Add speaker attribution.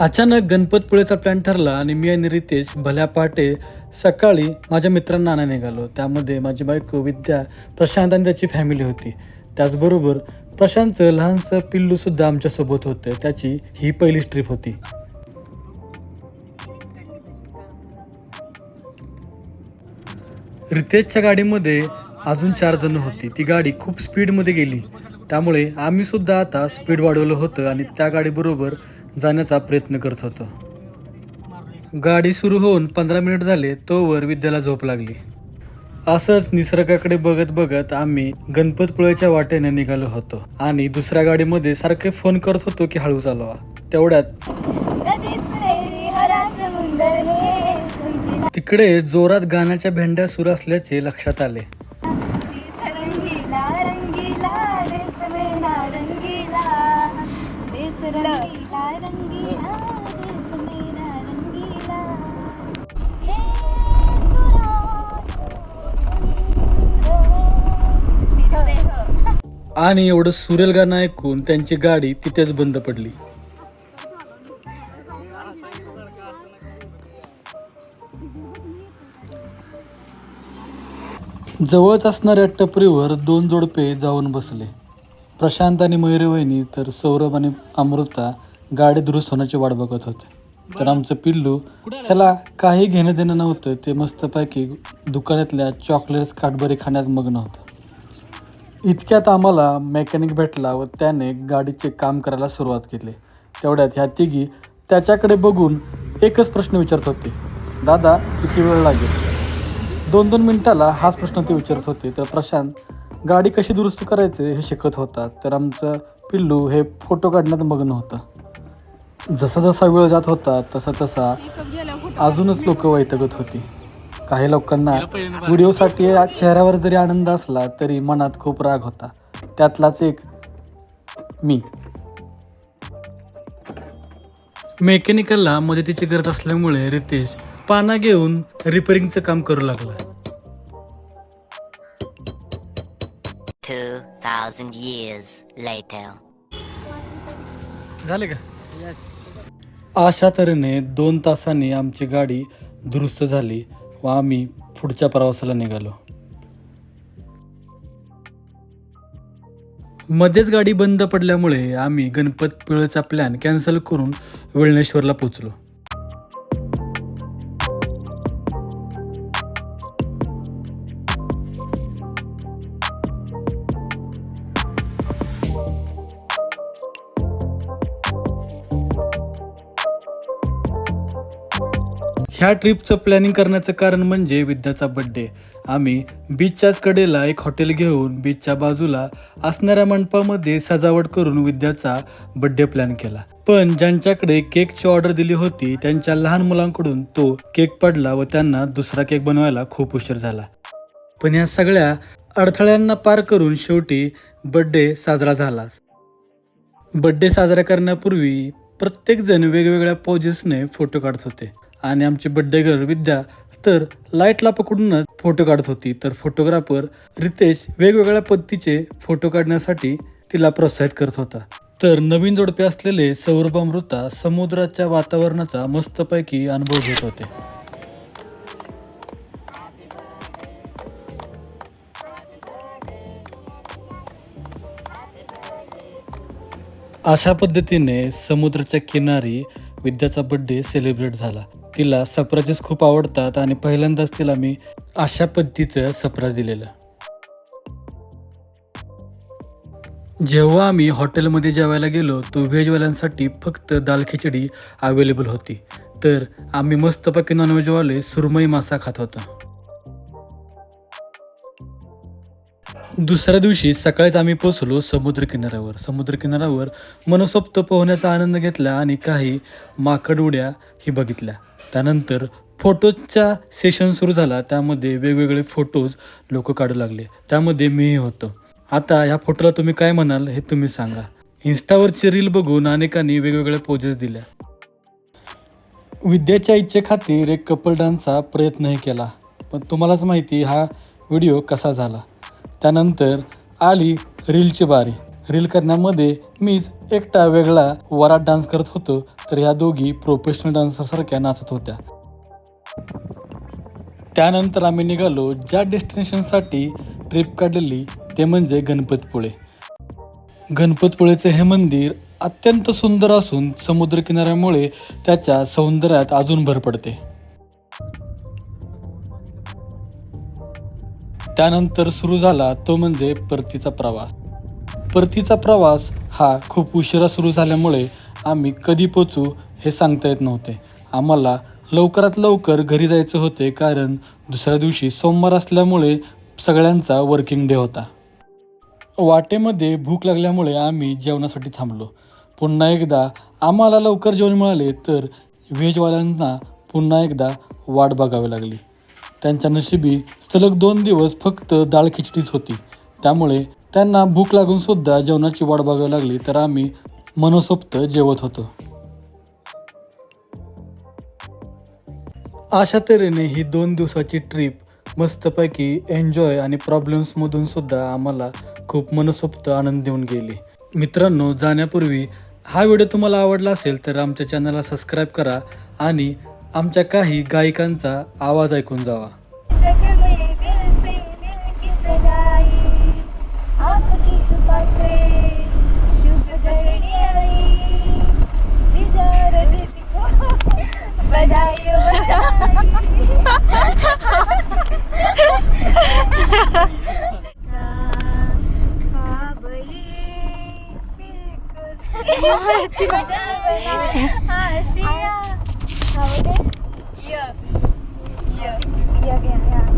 Speaker 1: अचानक गणपतपुळेचा प्लॅन ठरला आणि मी आणि रितेश भल्या पहाटे सकाळी माझ्या मित्रांना आणा निघालो. त्यामध्ये माझी बायको विद्या प्रशांत आणि त्याची फॅमिली होती. त्याचबरोबर प्रशांतचं लहानसं पिल्लूसुद्धा आमच्यासोबत होतं. त्याची ही पहिलीच ट्रिप होती. रितेशच्या गाडीमध्ये अजून चार जण होती. ती गाडी खूप स्पीडमध्ये गेली. त्यामुळे आम्हीसुद्धा आता स्पीड वाढवलं होतं आणि त्या गाडीबरोबर जाण्याचा प्रयत्न करत होतो. गाडी सुरू होऊन पंधरा मिनिट झाले तोवर विद्याला झोप लागली. असंच निसर्गाकडे बघत बघत आम्ही गणपतपुळेच्या वाटेने निघालो होतो आणि दुसऱ्या गाडीमध्ये सारखे फोन करत होतो की हळू चालवा. तेवढ्यात तिकडे जोरात गाण्याच्या भेंड्या सुरू असल्याचे लक्षात आले. आणि एवढं सुरेल गाणं ऐकून त्यांची गाडी तिथेच बंद पडली. जवळच असणाऱ्या टपरीवर दोन जोडपे जाऊन बसले. प्रशांत आणि मयुरवहिनी तर सौरभ आणि अमृता गाडी दुरुस्त होण्याची वाट बघत होते. तर आमचं पिल्लू ह्याला काही घेणं देणं नव्हतं ते मस्तपैकी दुकानातल्या चॉकलेट्स काटबरी खाण्यात मग्न होतं. इतक्यात आम्हाला मेकॅनिक भेटला व त्याने गाडीचे काम करायला सुरुवात केली. तेवढ्यात ह्या तिघी त्याच्याकडे बघून एकच प्रश्न विचारत होते. दादा किती वेळ लागेल? दोन दोन मिनिटाला हाच प्रश्न ते विचारत होते. तर प्रशांत गाडी कशी दुरुस्त करायचे हे शिकत होता तर आमचं पिल्लू हे फोटो काढण्यात मग्न होतं. जसा जसा वेळ जात होता तसा तसा अजूनच लोक वैतगत होती. काही लोकांना व्हिडिओसाठी चेहऱ्यावर जरी आनंद असला तरी मनात खूप राग होता. त्यातलाच एक मी. मेकॅनिकलला मदतीची गरज असल्यामुळे रितेश पाना घेऊन रिपेअरिंगचं काम करू लागला.
Speaker 2: 2,000 years later.
Speaker 1: झाले का? अशा तऱ्हेने दोन तासांनी आमची गाडी दुरुस्त झाली. व आम्ही पुढच्या प्रवासाला निघालो. मध्येच गाडी बंद पडल्यामुळे आम्ही गणपतपिळचा प्लॅन कॅन्सल करून वेळनेश्वरला पोचलो ह्या ट्रिपचं प्लॅनिंग करण्याचं कारण म्हणजे विद्याचा बड्डे आम्ही बीचच्याच कडेला एक हॉटेल घेऊन बीचच्या बाजूला असणाऱ्या मंडपामध्ये सजावट करून विद्याचा बड्डे प्लॅन केला. पण ज्यांच्याकडे केकची ऑर्डर दिली होती त्यांच्या लहान मुलांकडून तो केक पडला व त्यांना दुसरा केक बनवायला खूप उशीर झाला. पण या सगळ्या अडथळ्यांना पार करून शेवटी बड्डे साजरा झाला. बड्डे साजरा करण्यापूर्वी प्रत्येकजण वेगवेगळ्या पोजेसने फोटो काढत होते. आणि आमची बड्डे गर्ल विद्या तर लाईटला पकडूनच फोटो काढत होती. तर फोटोग्राफर रितेश वेगवेगळ्या पद्धतीचे फोटो काढण्यासाठी तिला प्रोत्साहित करत होता. तर नवीन जोडपे असलेले सौरभ अमृता समुद्राच्या वातावरणाचा मस्तपैकी अनुभव घेत होते. अशा पद्धतीने समुद्राच्या किनारी विद्याचा बड्डे सेलिब्रेट झाला. तिला सप्राजेस खूप आवडतात आणि पहिल्यांदाच तिला मी अशा पद्धतीचं सप्राज दिलेलं. जेव्हा आम्ही हॉटेलमध्ये जेवायला गेलो तो व्हेजवाल्यांसाठी फक्त दाल खिचडी अवेलेबल होती. तर आम्ही मस्तपैकी नॉनव्हेजवाले सुरमई मासा खात होतो. दुसऱ्या दिवशी सकाळीच आम्ही पोचलो समुद्रकिनाऱ्यावर. समुद्रकिनाऱ्यावर मनसोप्त मनसोक्त पोहण्याचा आनंद घेतला आणि काही माकड उड्या ही बघितल्या. त्यानंतर फोटोजचा सेशन सुरू झाला. त्यामध्ये वेगवेगळे फोटोज लोक काढू लागले. त्यामध्ये मीही होतो. आता ह्या फोटोला तुम्ही काय म्हणाल हे तुम्ही सांगा. इन्स्टावरचे रील बघून अनेकांनी वेगवेगळ्या पोजेस दिल्या. विद्याच्या इच्छेखातीर एक कपल डान्सचा प्रयत्नही केला. पण तुम्हालाच माहिती हा व्हिडिओ कसा झाला. त्यानंतर आली रीलची बारी. रील करण्यामध्ये मीच एकटा वेगळा वरात डान्स करत होतो. तर ह्या दोघी प्रोफेशनल डान्सरसारख्या नाचत होत्या. त्यानंतर आम्ही निघालो ज्या डेस्टिनेशनसाठी ट्रिप काढलेली ते म्हणजे गणपतपुळे. गणपतपुळेचे हे मंदिर अत्यंत सुंदर असून समुद्रकिनाऱ्यामुळे त्याच्या सौंदर्यात अजून भर पडते. त्यानंतर सुरू झाला तो म्हणजे परतीचा प्रवास. परतीचा प्रवास हा खूप उशिरा सुरू झाल्यामुळे आम्ही कधी पोचू हे सांगता येत नव्हते. आम्हाला लवकरात लवकर घरी जायचं होते कारण दुसऱ्या दिवशी सोमवार असल्यामुळे सगळ्यांचा वर्किंग डे होता. वाटेमध्ये भूक लागल्यामुळे आम्ही जेवणासाठी थांबलो. पुन्हा एकदा आम्हाला लवकर जेवण मिळाले तर व्हेजवाल्यांना पुन्हा एकदा वाट बघावी लागली. त्यांच्या नशिबी सलग दोन दिवस फक्त डाळ खिचडीच होती. त्यामुळे त्यांना भूक लागूनसुद्धा जेवणाची वाट बघावी लागली तर आम्ही मनसोक्त जेवत होतो. अशा तऱ्हेने ही दोन दिवसाची ट्रिप मस्तपैकी एन्जॉय आणि प्रॉब्लेम्समधून सुद्धा आम्हाला खूप मनसोक्त आनंद देऊन गेली. मित्रांनो जाण्यापूर्वी हा व्हिडिओ तुम्हाला आवडला असेल तर आमच्या चॅनलला सबस्क्राईब करा आणि आमच्या काही गायिकांचा आवाज ऐकून जावा.
Speaker 3: दिल को आशिया य य य गया